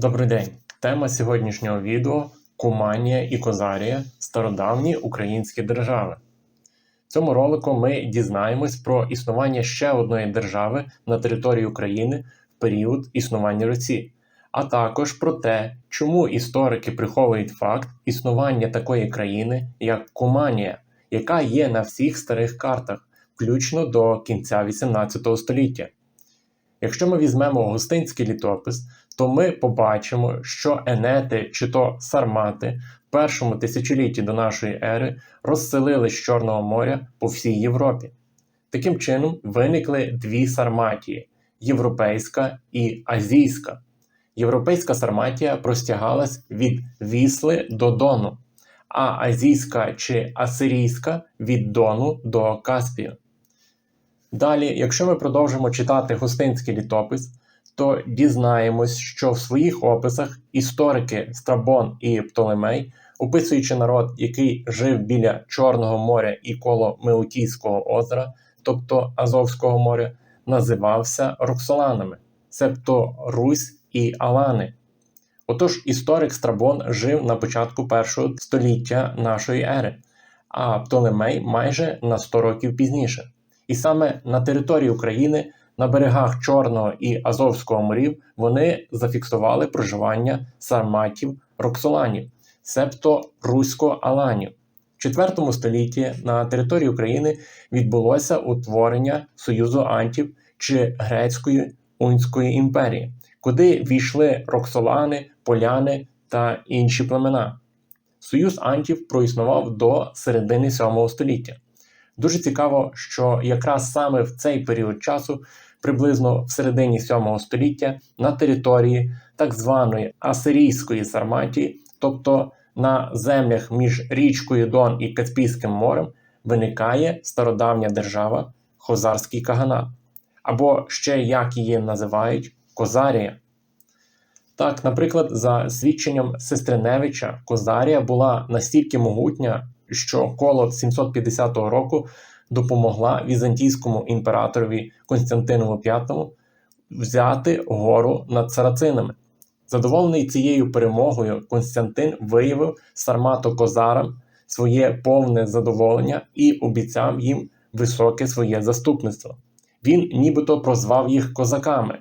Добрий день! Тема сьогоднішнього відео Куманія і Козарія стародавні українські держави. В цьому ролику ми дізнаємось про існування ще одної держави на території України в період існування Русі, а також про те, чому історики приховують факт існування такої країни, як Куманія, яка є на всіх старих картах, включно до кінця 18 століття. Якщо ми візьмемо Гостинський літопис, то ми побачимо, що енети чи то сармати в першому тисячолітті до нашої ери розселили з Чорного моря по всій Європі. Таким чином виникли дві сарматії європейська і азійська. Європейська сарматія простягалась від Вісли до Дону, а азійська чи асирійська від Дону до Каспію. Далі, якщо ми продовжимо читати Гостинський літопис, то дізнаємось, що в своїх описах історики Страбон і Птолемей, описуючи народ, який жив біля Чорного моря і коло Меутійського озера, тобто Азовського моря, називався Роксоланами, себто Русь і Алани. Отож, історик Страбон жив на початку першого століття нашої ери, а Птолемей майже на 100 років пізніше. І саме на території України, на берегах Чорного і Азовського морів, вони зафіксували проживання сарматів роксоланів, себто русько-аланів. В IV столітті на території України відбулося утворення Союзу Антів чи Грецької Унської імперії, куди війшли роксолани, поляни та інші племена. Союз Антів проіснував до середини VII століття. Дуже цікаво, що якраз саме в цей період часу, приблизно в середині 7 століття, на території так званої Асирійської Сарматії, тобто на землях між річкою Дон і Каспійським морем, виникає стародавня держава Хозарський Каганат, або ще як її називають Козарія. Так, наприклад, за свідченням Сестриневича, Козарія була настільки могутня, що коло 750 року допомогла візантійському імператорові Константину V взяти гору над сарацинами. Задоволений цією перемогою, Константин виявив сармато-козарам своє повне задоволення і обіцяв їм високе своє заступництво. Він нібито прозвав їх козаками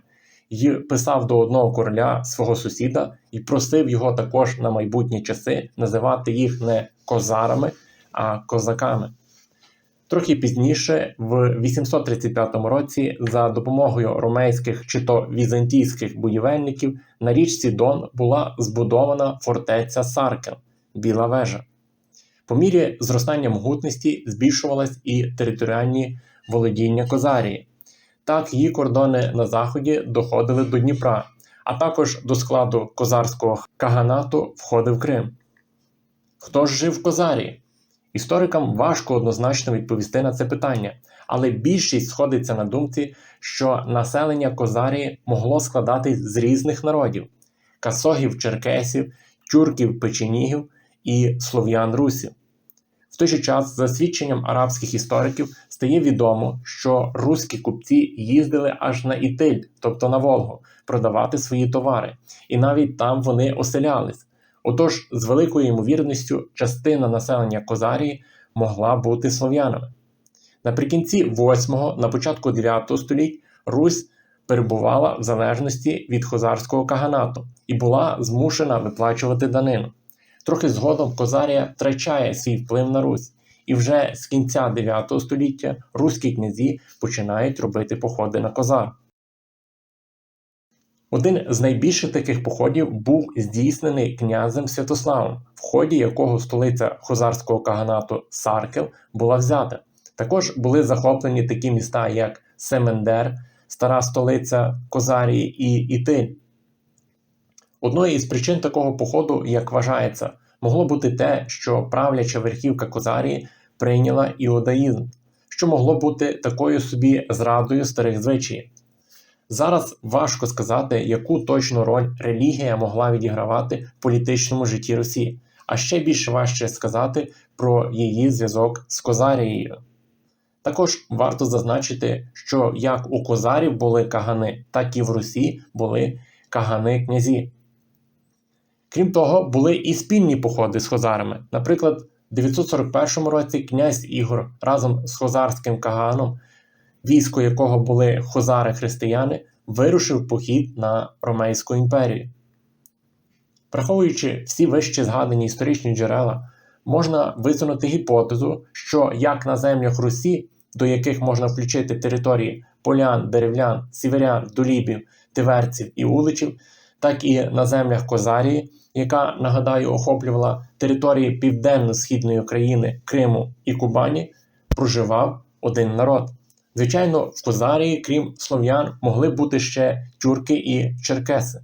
і писав до одного короля свого сусіда і просив його також на майбутні часи називати їх не козарами, а козаками. Трохи пізніше, в 835 році, за допомогою ромейських чи то візантійських будівельників на річці Дон була збудована фортеця Саркел Біла вежа. По мірі зростання могутності збільшувалась і територіальні володіння Козарії. Так, її кордони на заході доходили до Дніпра, а також до складу козарського каганату входив Крим. Хто ж жив в Козарії? Історикам важко однозначно відповісти на це питання, але більшість сходиться на думці, що населення Козарії могло складатись з різних народів: касогів, черкесів, тюрків, печенігів і слов'ян русів. В той же час, за свідченням арабських істориків, стає відомо, що руські купці їздили аж на Ітиль, тобто на Волгу, продавати свої товари, і навіть там вони оселялись. Отож, з великою ймовірністю, частина населення Козарії могла бути слов'янами. Наприкінці 8-го, на початку 9 століть Русь перебувала в залежності від хозарського каганату і була змушена виплачувати данину. Трохи згодом Козарія втрачає свій вплив на Русь, і вже з кінця 9 століття руські князі починають робити походи на Козар. Один з найбільших таких походів був здійснений князем Святославом, в ході якого столиця хозарського каганату Саркел була взята. Також були захоплені такі міста, як Семендер, стара столиця Козарії і Ітиль. Одною із причин такого походу, як вважається, могло бути те, що правляча верхівка Козарії прийняла іудаїзм, що могло бути такою собі зрадою старих звичаїв. Зараз важко сказати, яку точну роль релігія могла відігравати в політичному житті Росії, а ще більше важче сказати про її зв'язок з Козарією. Також варто зазначити, що як у козарів були кагани, так і в Русі були кагани князі. Крім того, були і спільні походи з хозарами. Наприклад, в 941 році князь Ігор разом з хозарським каганом, військо якого були хозари-християни, вирушив похід на Ромейську імперію. Враховуючи всі вище згадані історичні джерела, можна висунути гіпотезу, що як на землях Русі, до яких можна включити території полян, деревлян, сіверян, долібів, тиверців і уличів, так і на землях Козарії, яка, нагадаю, охоплювала території південно-східної України, Криму і Кубані, проживав один народ. Звичайно, в Козарії, крім слов'ян, могли бути ще тюрки і черкеси.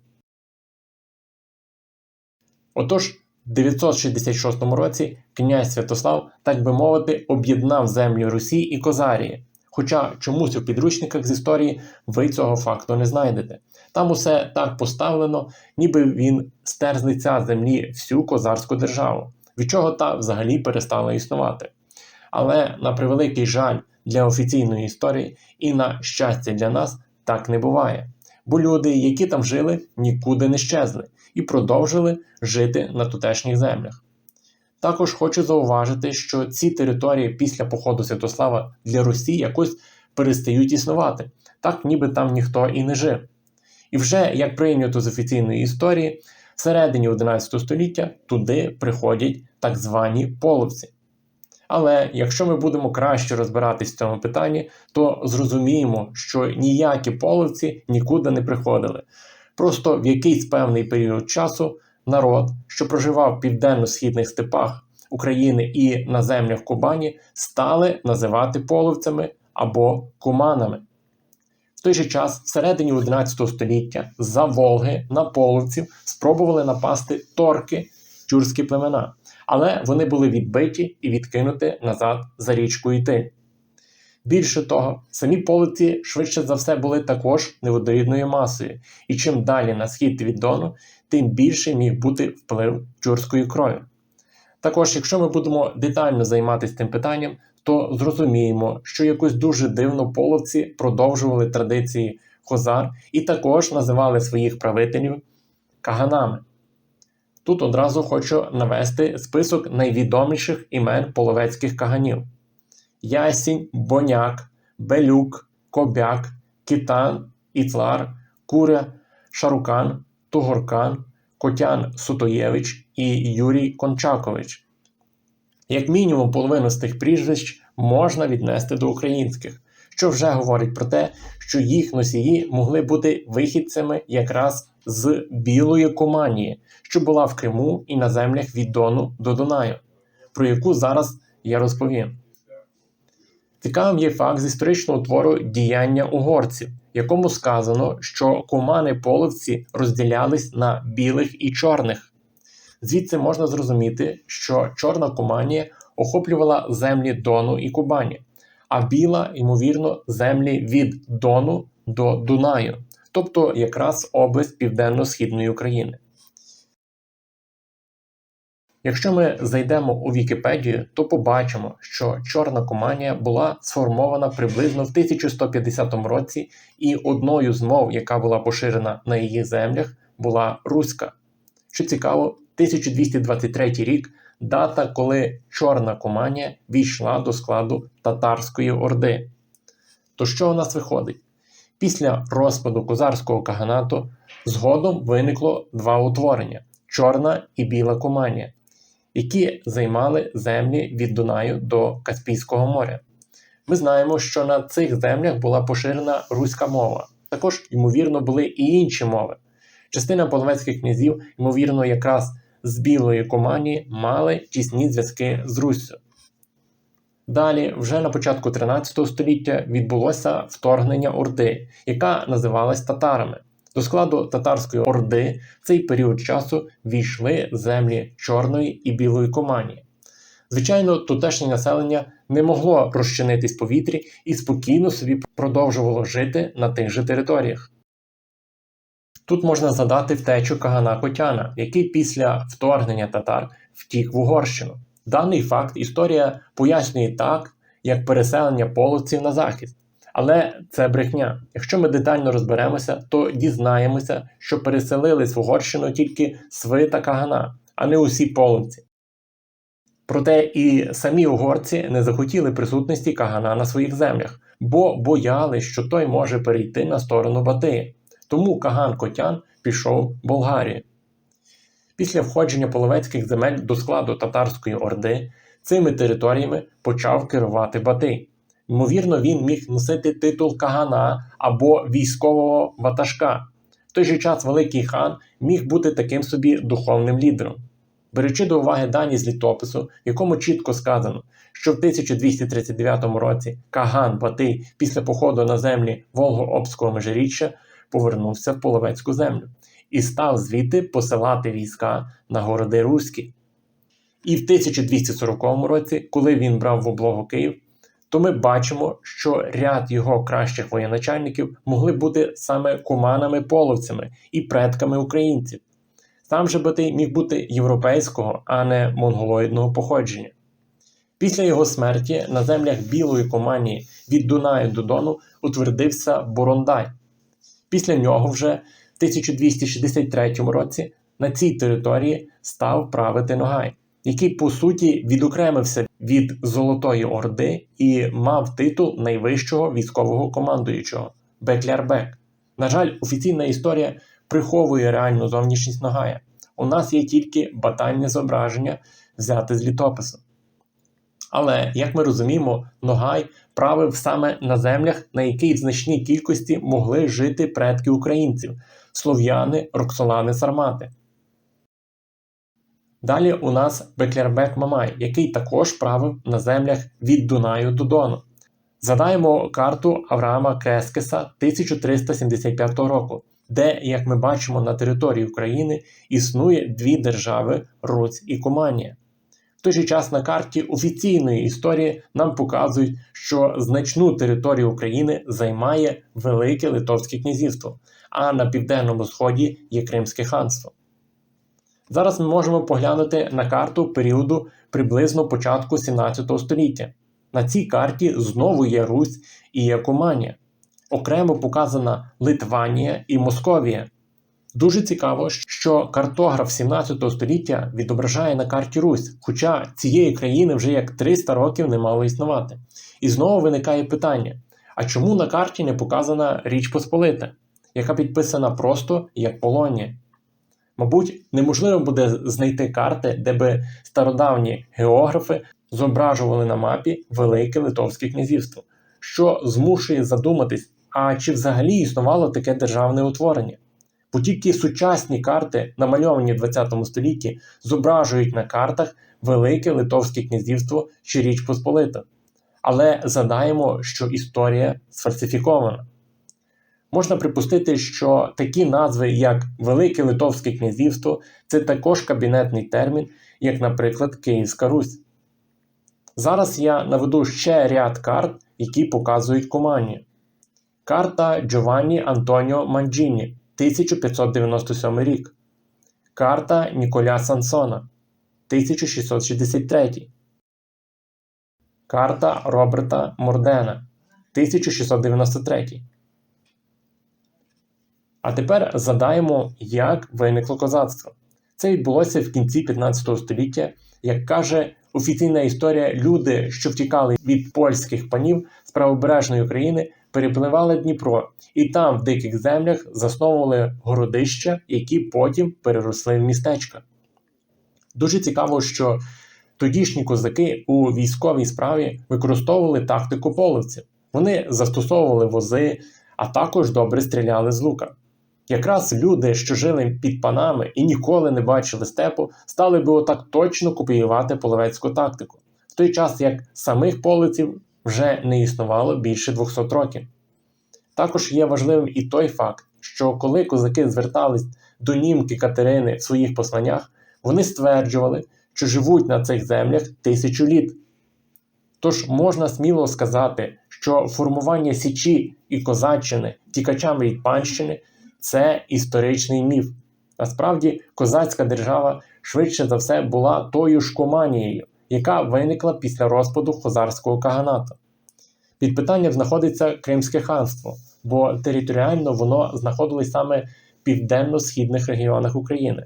Отож, в 966 році князь Святослав, так би мовити, об'єднав землі Русі і Козарії. Хоча чомусь у підручниках з історії ви цього факту не знайдете. Там усе так поставлено, ніби він стер з лиця землі всю козарську державу, від чого та взагалі перестала існувати. Але на превеликий жаль для офіційної історії і на щастя для нас так не буває. Бо люди, які там жили, нікуди не щезли і продовжили жити на тутешніх землях. Також хочу зауважити, що ці території після походу Святослава для Русі якось перестають існувати, так ніби там ніхто і не жив. І вже, як прийнято з офіційної історії, всередині 11 століття туди приходять так звані половці. Але якщо ми будемо краще розбиратись в цьому питанні, то зрозуміємо, що ніякі половці нікуди не приходили. Просто в якийсь певний період часу народ, що проживав в південно-східних степах України і на землях Кубані, стали називати половцями або куманами. В той же час, всередині 11 століття, за Волги на половців спробували напасти торки, тюркські племена, але вони були відбиті і відкинуті назад за річку Ітиль. Більше того, самі полиці швидше за все були також неводорідною масою, і чим далі на схід від Дону, тим більше міг бути вплив тюркської крові. Також, якщо ми будемо детально займатися цим питанням, то зрозуміємо, що якось дуже дивно половці продовжували традиції хозар і також називали своїх правителів каганами. Тут одразу хочу навести список найвідоміших імен половецьких каганів. Ясінь, Боняк, Белюк, Кобяк, Китан, Ітлар, Куря, Шарукан, Тугоркан, Котян Сутоєвич і Юрій Кончакович. Як мінімум, половину з тих прізвищ можна віднести до українських, що вже говорить про те, що їх носії могли бути вихідцями якраз з Білої Куманії, що була в Криму і на землях від Дону до Дунаю, про яку зараз я розповім. Цікавим є факт з історичного твору діяння угорців, якому сказано, що кумани половці розділялись на білих і чорних. Звідси можна зрозуміти, що чорна куманія охоплювала землі Дону і Кубані, а біла, ймовірно, землі від Дону до Дунаю, тобто якраз область Південно-Східної України. Якщо ми зайдемо у Вікіпедію, то побачимо, що Чорна Куманія була сформована приблизно в 1150 році, і одною з мов, яка була поширена на її землях, була руська. Що цікаво, 1223 рік дата, коли Чорна Куманія війшла до складу Татарської Орди. То що у нас виходить? Після розпаду козарського каганату згодом виникло два утворення Чорна і Біла Куманія які займали землі від Дунаю до Каспійського моря. Ми знаємо, що на цих землях була поширена руська мова. Також, ймовірно, були і інші мови. Частина половецьких князів, ймовірно, якраз з Білої Куманії мали тісні зв'язки з Руссю. Далі, вже на початку 13 століття, відбулося вторгнення Орди, яка називалась татарами. До складу татарської орди в цей період часу війшли землі Чорної і Білої Команії. Звичайно, тутешнє населення не могло розчинитись повітрі і спокійно собі продовжувало жити на тих же територіях. Тут можна згадати втечу Кагана Котяна, який після вторгнення татар втік в Угорщину. Даний факт історія пояснює так, як переселення половців на захід. Але це брехня. Якщо ми детально розберемося, то дізнаємося, що переселились в Угорщину тільки Сви та Кагана, а не усі половці. Проте і самі угорці не захотіли присутності Кагана на своїх землях, бо боялись, що той може перейти на сторону Батиї. Тому Каган Котян пішов в Болгарію. Після входження половецьких земель до складу татарської орди цими територіями почав керувати Батий. Ймовірно, він міг носити титул Кагана або військового ватажка. В той же час Великий хан міг бути таким собі духовним лідером. Беручи до уваги дані з літопису, в якому чітко сказано, що в 1239 році Каган Батий після походу на землі Волго-Обського межиріччя повернувся в Половецьку землю і став звідти посилати війська на городи Руські. І в 1240 році, коли він брав в облогу Київ, то ми бачимо, що ряд його кращих воєначальників могли бути саме куманами-половцями і предками українців. Сам же Батий міг бути європейського, а не монголоїдного походження. Після його смерті на землях Білої Команії від Дунаю до Дону утвердився Борондай. Після нього вже в 1263 році на цій території став правити Ногай, який по суті відокремився від Золотої Орди і мав титул найвищого військового командуючого Беклярбек. На жаль, офіційна історія приховує реальну зовнішність Ногая. У нас є тільки батальне зображення, взяте з літопису. Але, як ми розуміємо, Ногай правив саме на землях, на яких в значній кількості могли жити предки українців слов'яни, роксолани, сармати. Далі у нас Беклярбек Мамай, який також правив на землях від Дунаю до Дону. Задаємо карту Авраама Крескеса 1375 року, де, як ми бачимо, на території України існує дві держави Руць і Куманія. Той же час на карті офіційної історії нам показують, що значну територію України займає Велике Литовське князівство, а на південному сході є Кримське ханство. Зараз ми можемо поглянути на карту періоду приблизно початку 17 століття. На цій карті знову є Русь і є Куманія. Окремо показана Литванія і Московія. Дуже цікаво, що картограф 17 століття відображає на карті Русь, хоча цієї країни вже як 300 років не мало існувати. І знову виникає питання: а чому на карті не показана Річ Посполита, яка підписана просто як Полонія? Мабуть, неможливо буде знайти карти, де би стародавні географи зображували на мапі Велике Литовське князівство, що змушує задуматись, а чи взагалі існувало таке державне утворення. Бо тільки сучасні карти, намальовані в ХХ столітті, зображують на картах Велике Литовське князівство чи Річ Посполита. Але задаємо, що історія сфальсифікована. Можна припустити, що такі назви, як Велике Литовське князівство, це також кабінетний термін, як, наприклад, Київська Русь. Зараз я наведу ще ряд карт, які показують Куманію. Карта Джованні Антоніо Манджіні 1597 рік. Карта Ніколя Сансона 1663. Карта Роберта Мордена 1693. А тепер задаємо, як виникло козацтво. Це відбулося в кінці 15 століття. Як каже офіційна історія, люди, що втікали від польських панів з правобережної України, перепливали Дніпро і там, в диких землях, засновували городища, які потім переросли в містечка. Дуже цікаво, що тодішні козаки у військовій справі використовували тактику половців. Вони застосовували вози, а також добре стріляли з лука. Якраз люди, що жили під панами і ніколи не бачили степу, стали би отак точно копіювати половецьку тактику, в той час як самих полиців вже не існувало більше 200 років. Також є важливим і той факт, що коли козаки звертались до німки Катерини в своїх посланнях, вони стверджували, що живуть на цих землях тисячу літ. Тож можна сміло сказати, що формування Січі і Козаччини тікачами від панщини це історичний міф. Насправді, козацька держава швидше за все була тою ж Команією, яка виникла після розпаду хозарського каганату. Під питанням знаходиться Кримське ханство, бо територіально воно знаходилось саме в південно-східних регіонах України.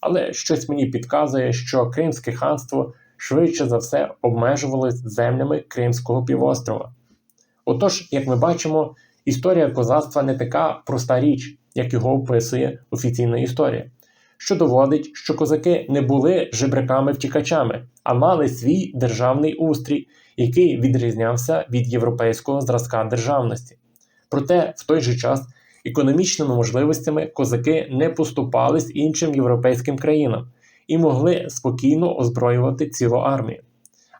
Але щось мені підказує, що Кримське ханство швидше за все обмежувалось землями Кримського півострова. Отож, як ми бачимо, історія козацтва не така проста річ, як його описує офіційна історія, що доводить, що козаки не були жебраками-втікачами, а мали свій державний устрій, який відрізнявся від європейського зразка державності. Проте в той же час економічними можливостями козаки не поступались іншим європейським країнам і могли спокійно озброювати цілу армію.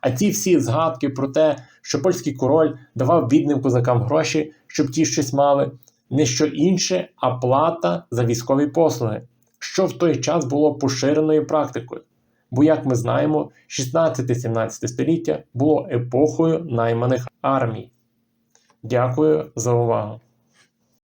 А ті всі згадки про те, що польський король давав бідним козакам гроші, щоб ті щось мали, не що інше, а плата за військові послуги, що в той час було поширеною практикою. Бо, як ми знаємо, 16-17 століття було епохою найманих армій. Дякую за увагу!